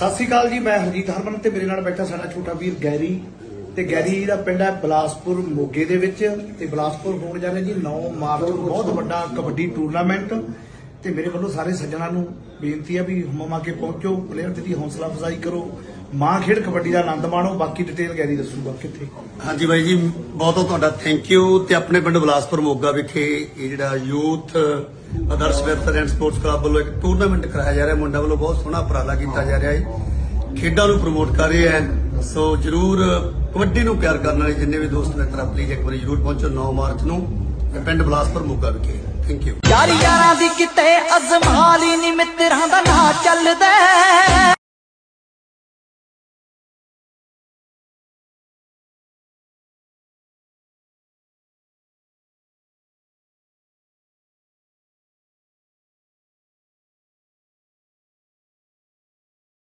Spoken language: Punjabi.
ਸਤਿ ਸ਼੍ਰੀ ਅਕਾਲ ਜੀ ਮੈਂ ਹਰਜੀਤ ਹਰਮਨ ਤੇ ਮੇਰੇ ਨਾਲ ਬੈਠਾ ਸਾਡਾ ਛੋਟਾ ਵੀਰ ਗੈਰੀ। ਤੇ ਗੈਰੀ ਦਾ ਪਿੰਡ ਹੈ ਬਲਾਸਪੁਰ ਮੋਗੇ ਦੇ ਵਿੱਚ ਤੇ ਬਲਾਸਪੁਰ ਹੋਣ ਜਾ ਰਿਹਾ ਜੀ 9 ਮਾਰਚ ਨੂੰ ਬਹੁਤ ਵੱਡਾ ਕਬੱਡੀ ਟੂਰਨਾਮੈਂਟ। ਤੇ ਮੇਰੇ ਵੱਲੋਂ ਸਾਰੇ ਸੱਜਣਾਂ ਨੂੰ ਬੇਨਤੀ ਹੈ ਵੀ ਹਮਮਾ ਕੇ ਪਹੁੰਚੋ ਪਲੇਅਰ ਦੀ ਹੌਸਲਾ ਅਫਜ਼ਾਈ ਕਰੋ। ਮਾਂ ਖੇਡ ਕਬੱਡੀ ਦਾ ਆਨੰਦ ਮਾਣੋ, ਬਾਕੀ ਡਿਟੇਲ ਗੈਰੀ ਦੱਸੂਗਾ ਕਿੱਥੇ ਹਾਂਜੀ ਬਾਈ ਜੀ, ਬਹੁਤ ਬਹੁਤ ਤੁਹਾਡਾ ਥੈਂਕ ਯੂ ਤੇ ਆਪਣੇ ਪਿੰਡ ਬਲਾਸਪੁਰ ਮੋਗਾ ਵਿਖੇ ਇਹ ਜਿਹੜਾ youth Adarsh welfare and sports club ਵੱਲੋਂ ਇੱਕ ਟੂਰਨਾਮੈਂਟ ਕਰਾਇਆ ਜਾ ਰਿਹਾ, ਮੁੰਡਾ ਵੱਲੋਂ ਬਹੁਤ ਸੋਹਣਾ ਉਪਰਾਲਾ ਕੀਤਾ ਜਾ ਰਿਹਾ ਹੈ। ਖੇਡਾਂ ਨੂੰ ਪ੍ਰਮੋਟ ਕਰ ਰਿਹਾ ਹੈ। ਸੋ ਜਰੂਰ ਕਬੱਡੀ ਨੂੰ ਪਿਆਰ ਕਰਨ ਵਾਲੇ ਜਿੰਨੇ ਵੀ ਦੋਸਤ ਮਿੱਤਰ ਪਲੀਜ਼ ਇੱਕ ਵਾਰੀ ਜਰੂਰ ਪਹੁੰਚੋ 9 ਮਾਰਚ ਨੂੰ, ਪਿੰਡ ਬਲਾਸਪੁਰ ਮੋਗਾ ਵਿਖੇ। ਥੈਂਕ ਯੂ ਯਾਰ ਯਾਰਾਂ ਦੀ ਕਿਤੇ ਅਜ਼ਮਾਲੀ ਨੀ ਮਿੱਤਰਾਂ ਦਾ ਨਾਂ ਚੱਲਦਾ